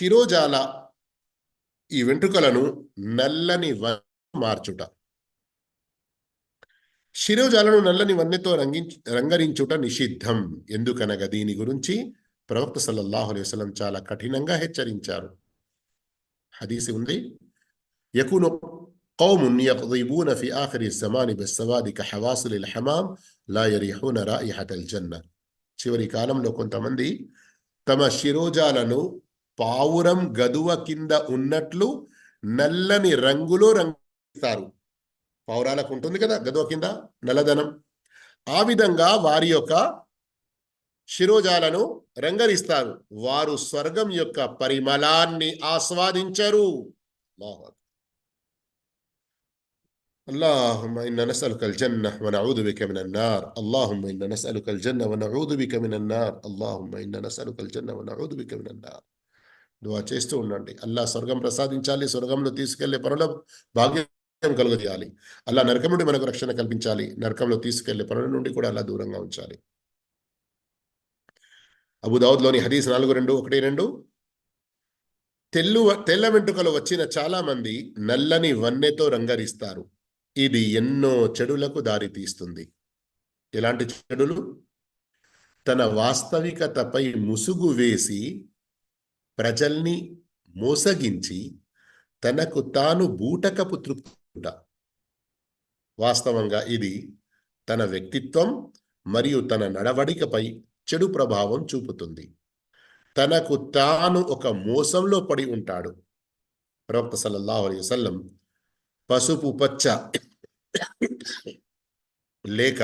శిరోజాల ఈ వెంట్రుకలను నల్లని వ- మార్చుట శిరోజాలను నల్లని వన్నెతో రంగించ రంగరించుట నిషిద్ధం ఎందుకనగా దీని గురించి ప్రవక్త సల్లల్లాహు అలైహి వసల్లం చాలా కఠినంగా హెచ్చరించారు హదీసి ఉంది యకును قوم يقضبون في آخر الزمان بالسواد كحواصل الحمام لا يريحون رائحة الجنة చివరి కాలంలో కొంతమంది తమ శిరోజాలను పావురం గదువ కింద ఉన్నట్లు నల్లని రంగులో రంగిస్తారు పావురాలకు ఉంటుంది కదా గదువ కింద నల్లదనం ఆ విధంగా వారి యొక్క శిరోజాలను రంగరిస్తారు వారు స్వర్గం యొక్క పరిమళాన్ని ఆస్వాదించరు అల్లాహు అక్బర్. اللهم إنا نسألك الجنة ونعوذ بك من النار اللهم إنا نسألك الجنة ونعوذ بك من النار اللهم إنا نسألك الجنة ونعوذ بك من النار దువా చేస్తూ ఉండండి. అల్లా స్వర్గం ప్రసాదించాలి స్వర్గంలో తీసుకెళ్ళే పనుల భాగ్యం కలుగజేయాలి. అల్లా నరకం నుండి మనకు రక్షణ కల్పించాలి నరకంలో తీసుకెళ్ళే పనుల నుండి కూడా అలా దూరంగా ఉంచాలి. అబుదావుద్లోని హరీస్ నాలుగు రెండు ఒకటి రెండు. తెల్లు తెల్ల వెంట్రుకలు వచ్చిన చాలా మంది నల్లని వన్నెతో రంగరిస్తారు. ఇది ఎన్నో చెడులకు దారితీస్తుంది ఎలాంటి చెడులు? తన వాస్తవికతపై ముసుగు వేసి ప్రజల్ని మోసగించి తనకు తాను బూటకపు తృప్తిట వాస్తవంగా ఇది తన వ్యక్తిత్వం మరియు తన నడవడికపై చెడు ప్రభావం చూపుతుంది. తనకు తాను ఒక మోసంలో పడి ఉంటాడు. ప్రవక్త సల్లల్లాహు అలైహి వసల్లం పసుపు పచ్చ లేక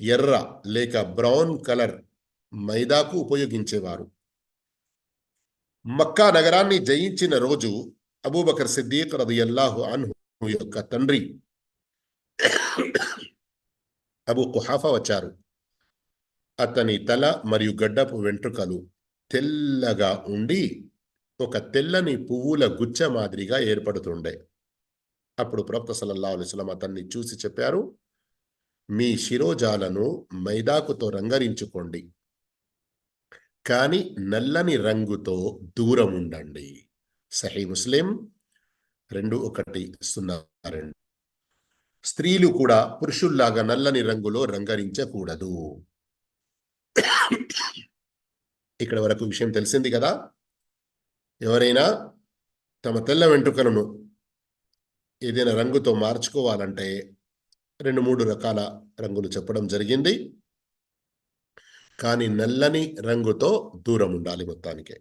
ఎర్ర లేక బ్రౌన్ కలర్ మైదాకు ఉపయోగించేవారు. మక్కా నగరాన్ని జయించిన రోజు అబూబకర్ సిద్దీక్ రదియల్లాహు అన్హు యొక్క తండ్రి అబూ కుహాఫా వచ్చారు. అతని తల మరియు గడ్డపు వెంట్రుకలు తెల్లగా ఉండి ఒక తెల్లని పువ్వుల గుచ్చ మాదిరిగా ఏర్పడుతుండే. అప్పుడు ప్రవక్త సల్లల్లాహు అలిస్లం అతన్ని చూసి చెప్పారు మీ శిరోజాలను మైదాకుతో రంగరించుకోండి. కానీ నల్లని రంగుతో దూరం ఉండండి సహీ ముస్లిం రెండు ఒకటి సున్నా రెండు. స్త్రీలు కూడా పురుషుల్లాగా నల్లని రంగులో రంగరించకూడదు. ఇక్కడ వరకు విషయం తెలిసింది కదా? ఎవరైనా తమ తెల్ల వెంట్రుకలను ఏదైనా రంగుతో మార్చుకోవాలంటే రెండు మూడు రకాల రంగులు చెప్పడం జరిగింది. కానీ నల్లని రంగుతో దూరం ఉండాలి మొత్తానికే.